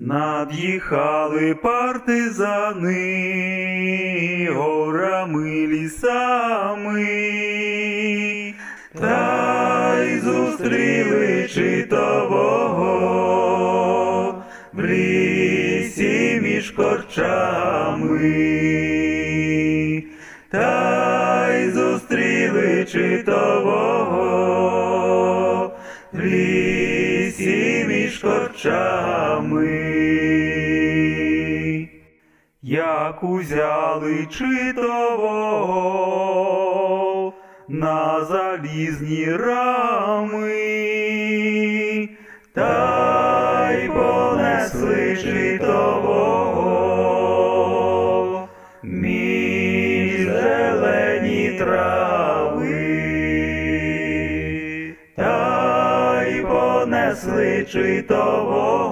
Над'їхали партизани горами лісами, та й зустріли читового в лісі між корчами, та й зустріли читового в лісі між корчами. Як узяли читового на залізні рами, та й понесли читового між зелені трави, та й понесли читового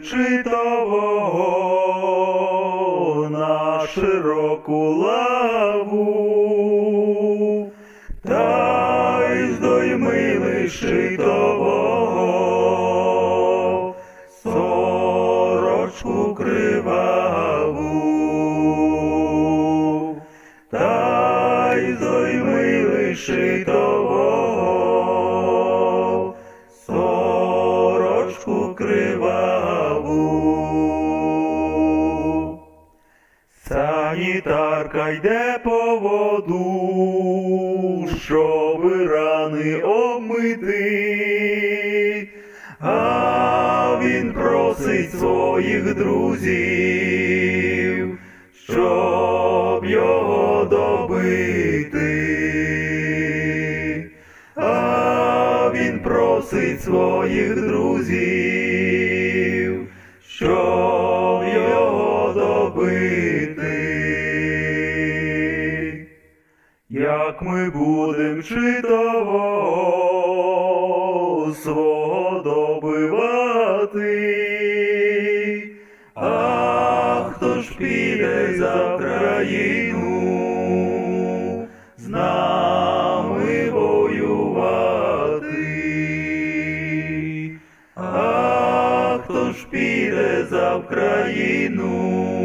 Читового на широку лаву, та й здоймили щитового сорочку криваву, та й здоймили щитового Санітарка йде по воду, щоби рани омити, а він просить своїх друзів, щоб його добити. А він просить своїх друзів, Як ми будем читого свого добивати, а хто ж піде за країну? З нами воювати, а хто ж піде за нами